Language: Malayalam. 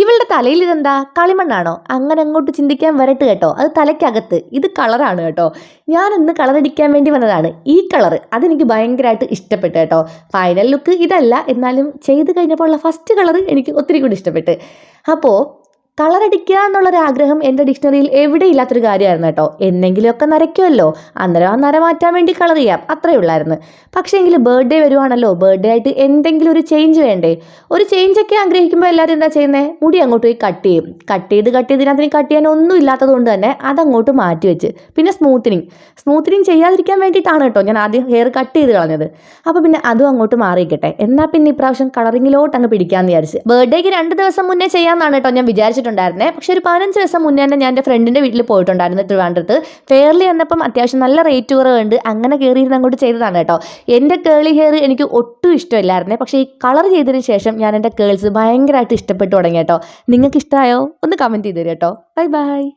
ഇവളുടെ തലയിൽ ഇതെന്താ? കളിമണ്ണാണോ? അങ്ങനെ അങ്ങോട്ട് ചിന്തിക്കാൻ വരട്ട് കേട്ടോ. അത് തലയ്ക്കകത്ത്. ഇത് കളറാണ് കേട്ടോ. ഞാൻ ഇന്ന് കളറടിക്കാൻ വേണ്ടി വന്നതാണ്. ഈ കളർ അതെനിക്ക് ഭയങ്കരമായിട്ട് ഇഷ്ടപ്പെട്ടു കേട്ടോ. ഫൈനൽ ലുക്ക് ഇതല്ല. എന്നാലും ചെയ്ത് കഴിഞ്ഞപ്പോൾ ഉള്ള ഫസ്റ്റ് കളർ എനിക്ക് ഒത്തിരി കൂടി ഇഷ്ടപ്പെട്ട്. അപ്പോൾ കളർ എന്നുള്ളൊരാഗ്രഹം എന്റെ ഡിക്ഷണറിയിൽ എവിടെ ഇല്ലാത്തൊരു കാര്യമായിരുന്നു കേട്ടോ. എന്നെങ്കിലുമൊക്കെ നരയ്ക്കുമല്ലോ അന്നേരം ആ നര മാറ്റാൻ വേണ്ടി കളർ ചെയ്യാം. അത്രയേ ഉള്ളായിരുന്നു. പക്ഷേ എങ്കിൽ ബർത്ത്ഡേ വരുവാണല്ലോ. ബർത്ത്ഡേ ആയിട്ട് എന്തെങ്കിലും ഒരു ചേഞ്ച് വേണ്ടേ? ഒരു ചേഞ്ചൊക്കെ ആഗ്രഹിക്കുമ്പോൾ എല്ലാവരും എന്താ ചെയ്യുന്നത് മുടി അങ്ങോട്ട് പോയി കട്ട് ചെയ്യും. കട്ട് ചെയ്ത് കട്ട് ചെയ്ത് ഇതിനകത്ത് കട്ട് ചെയ്യാൻ ഒന്നും ഇല്ലാത്തത് കൊണ്ട് തന്നെ അതങ്ങോട്ട് മാറ്റി വെച്ച്. പിന്നെ സ്മൂത്തനിങ് സ്മൂത്തനിങ് ചെയ്യാതിരിക്കാൻ വേണ്ടിയിട്ടാണ് കേട്ടോ ഞാൻ ആദ്യം ഹെയർ കട്ട് ചെയ്ത് കളഞ്ഞത്. അപ്പോൾ പിന്നെ അതും അങ്ങോട്ട് മാറിയിക്കട്ടെ. എന്നാൽ പിന്നെ ഇപ്രാവശ്യം കളറിങ്ങിലോട്ട് അങ്ങ് പിടിക്കാമെന്ന് വിചാരിച്ച്. ബർത്ത്ഡേക്ക് രണ്ട് ദിവസം മുന്നേ ചെയ്യാമെന്നാണ് കേട്ടോ ഞാൻ വിചാരിച്ചിട്ടുണ്ടായിരുന്നേ പക്ഷെ ഒരു പതിനഞ്ച് ദിവസം മുന്നേ തന്നെ ഞാൻ എന്റെ ഫ്രണ്ടിന്റെ വീട്ടിൽ പോയിട്ടുണ്ടായിരുന്നു ട്രിവാൻഡ്രത്ത് ഫെയർലി വന്നപ്പം അത്യാവശ്യം നല്ല റേറ്റ് കുറവുണ്ട് അങ്ങനെ കയറിയിരുന്ന് അങ്ങോട്ട് ചെയ്തതാണ് കേട്ടോ. എന്റെ കേളി ഹെയർ എനിക്ക് ഒട്ടും ഇഷ്ടമില്ലായിരുന്നേ. പക്ഷേ ഈ കളർ ചെയ്തതിന് ശേഷം ഞാൻ എന്റെ കേൾസ് ഭയങ്കരമായിട്ട് ഇഷ്ടപ്പെട്ടു തുടങ്ങി കേട്ടോ. നിങ്ങൾക്ക് ഇഷ്ടമായോ ഒന്ന് കമന്റ് ചെയ്ത് കേട്ടോ. Bye bye